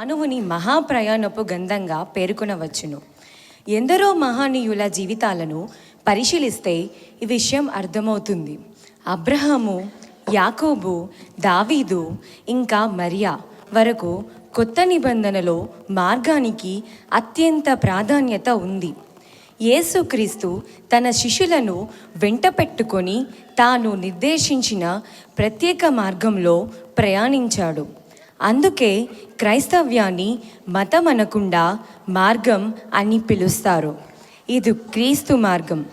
మానవుని మహాప్రయాణపు గంధంగా పేర్కొనవచ్చును ఎందరో మహానీయుల జీవితాలను పరిశీలిస్తే ఈ విషయం అర్థమవుతుంది. అబ్రహాము యాకోబు దావీదు ఇంకా మరియా వరకు కొత్త నిబంధనలో మార్గానికి అత్యంత ప్రాధాన్యత ఉంది. యేసుక్రీస్తు తన శిష్యులను వెంట పెట్టుకొని తాను నిర్దేశించిన ప్రత్యేక మార్గంలో ప్రయాణించాడు. అందుకే క్రైస్తవ్యాన్ని మతం అనకుండా మార్గం అని పిలుస్తారు. ఇది క్రీస్తు మార్గం.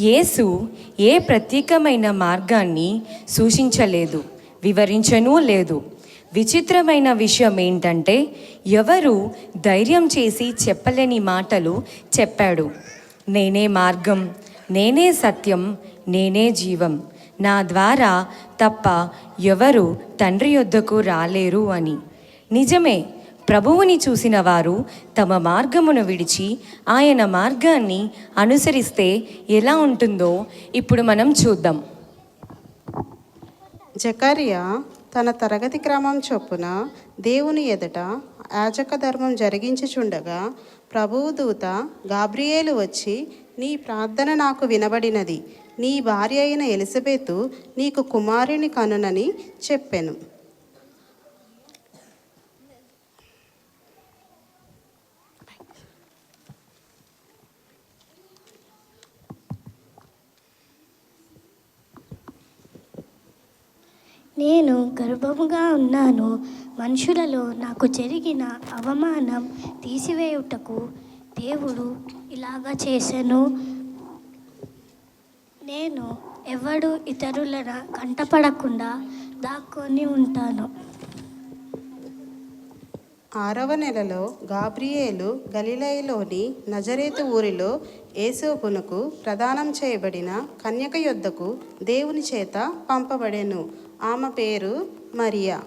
యేసు ఏ ప్రత్యేకమైన మార్గాన్ని సూచించలేదు వివరించనూ లేదు. విచిత్రమైన విషయం ఏంటంటే ఎవరు ధైర్యం చేసి చెప్పలేని మాటలు చెప్పాడు. నేనే మార్గం నేనే సత్యం నేనే జీవం. నా ద్వారా తప్ప ఎవరు తండ్రి యొద్దకు రాలేరు అని. నిజమే ప్రభువుని చూసిన వారు తమ మార్గమును విడిచి ఆయన మార్గాన్ని అనుసరిస్తే ఎలా ఉంటుందో ఇప్పుడు మనం చూద్దాం. జకారియా తన తరగతి క్రమం చొప్పున దేవుని ఎదుట యాజక ధర్మం జరిగించుచుండగా ప్రభువు దూత గాబ్రియేలు వచ్చి నీ ప్రార్థన నాకు వినబడినది. నీ భార్య అయిన ఎలిజబెతు నీకు కుమారుని కనునని చెప్పాను. నేను గర్భముగా ఉన్నాను. మనుషులలో నాకు జరిగిన అవమానం తీసివేయుటకు దేవుడు ఇలాగా చేశాను నేను ఎవడు ఇతరులన కంటపడకుండా దాక్కొని ఉంటాను. ఆరవ నెలలో గాబ్రియేలు గలిలయలోని నజరేతు ఊరిలో ఏసోపునకు ప్రదానం చేయబడిన కన్యక యొద్దకు దేవుని చేత పంపబడెను. ఆమె పేరు మరియా.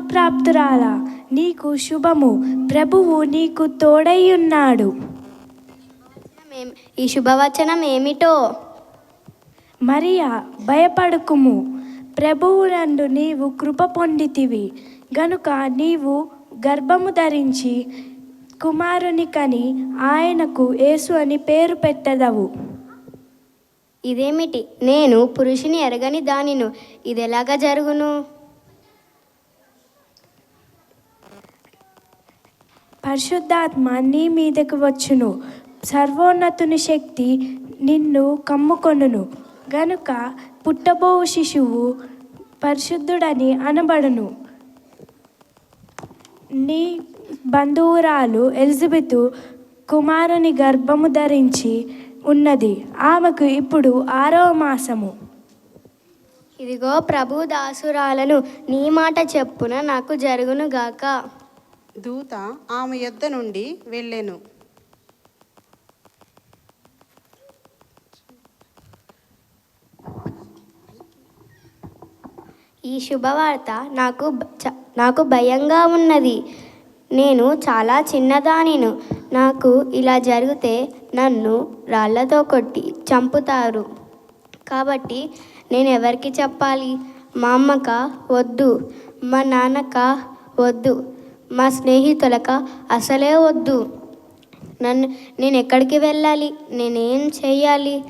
దయాప్రాప్తురాల నీకు శుభము. ప్రభువు నీకు తోడై ఉన్నాడు. ఏం- ఈ శుభవచనం ఏమిటో మరియా భయపడుకుము. ప్రభువు నందు నీవు కృప పొందితివి. గనుక నీవు గర్భము ధరించి కుమారుని కని ఆయనకు యేసు అని పేరు పెట్టదవు. ఇదేమిటి? నేను పురుషుని ఎరగని దానిను. ఇది ఎలాగా జరుగును? పరిశుద్ధాత్మ నీ మీదకు వచ్చును. సర్వోన్నతుని శక్తి నిన్ను కమ్ముకొనును. గనుక పుట్టబో శిశువు పరిశుద్ధుడని అనబడును. నీ బంధువురాలు ఎలిజబెత్ కుమారుని గర్భము ధరించి ఉన్నది. ఆమెకు ఇప్పుడు ఆరవ మాసము. ఇదిగో ప్రభు దాసురాలను నీ మాట చెప్పున నాకు జరుగును గాక దూత ఆమె యొద్ద నుండి వెళ్ళెను. ఈ శుభవార్త నాకు చ- నాకు భయంగా ఉన్నది. నేను చాలా చిన్నదానిను. నాకు ఇలా జరిగితే నన్ను రాళ్ళతో కొట్టి చంపుతారు. కాబట్టి నేను ఎవరికి చెప్పాలి? మా అమ్మక వద్దు మా నాన్నక వద్దు. మా స్నేహితులక అసలే వద్దు. నన్ను నేను ఎక్కడికి వెళ్ళాలి? నేనేం చేయాలి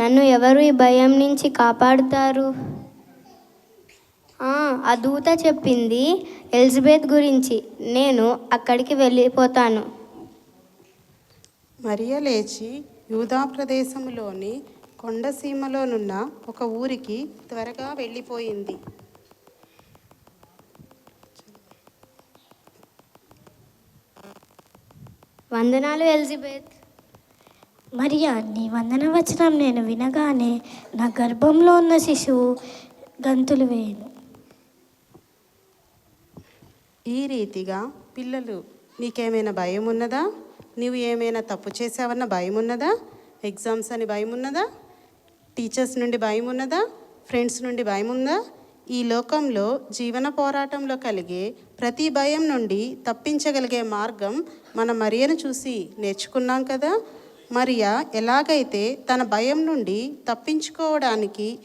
నన్ను ఎవరు ఈ భయం నుంచి కాపాడుతారు? ఆ, దూత చెప్పింది ఎలిజబెత్ గురించి. నేను అక్కడికి వెళ్ళిపోతాను. మరియ లేచి యూదా ప్రదేశంలోని కొండసీమలోనున్న ఒక ఊరికి త్వరగా వెళ్ళిపోయింది. వందనాలు ఎలిజబెత్. మరియా నీ వందన వచనం నేను వినగానే నా గర్భంలో ఉన్న శిశువు గంతులు వేయను. ఈ రీతిగా పిల్లలు నీకేమైనా భయం ఉన్నదా నువ్వు ఏమైనా తప్పు చేసావన్న భయం ఉన్నదా ఎగ్జామ్స్ అని భయం ఉన్నదా టీచర్స్ నుండి భయం ఉన్నదా ఫ్రెండ్స్ నుండి భయం ఉందా ఈ లోకంలో జీవన పోరాటంలో కలిగే ప్రతి భయం నుండి తప్పించగలిగే మార్గం మన మరియను చూసి నేర్చుకున్నాం కదా. మరియా ఎలాగైతే తన భయం నుండి తప్పించుకోవడానికి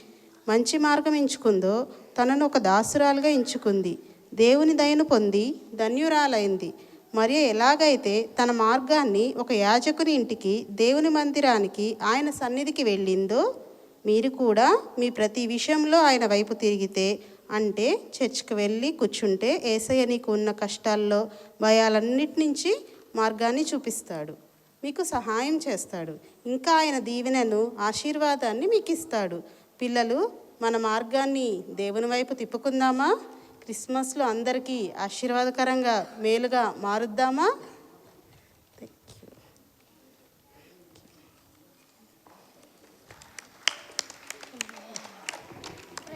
మంచి మార్గం ఎంచుకుందో తనను ఒక దాసురాలుగా ఎంచుకుంది. దేవుని దయను పొంది ధన్యురాలైంది. మరియు ఎలాగైతే తన మార్గాన్ని ఒక యాజకుని ఇంటికి దేవుని మందిరానికి ఆయన సన్నిధికి వెళ్ళిందో మీరు కూడా మీ ప్రతి విషయంలో ఆయన వైపు తిరిగితే అంటే చర్చ్కి వెళ్ళి కూర్చుంటే ఏసయ్య నీకు ఉన్న కష్టాల్లో భయాలన్నిటి నుంచి మార్గాన్ని చూపిస్తాడు. మీకు సహాయం చేస్తాడు. ఇంకా ఆయన దీవెనను ఆశీర్వాదాన్ని మీకు ఇస్తాడు పిల్లలు మన మార్గాన్ని దేవుని వైపు తిప్పుకుందామా? క్రిస్మస్లో అందరికీ ఆశీర్వాదకరంగా మేలుగా మారుద్దామా?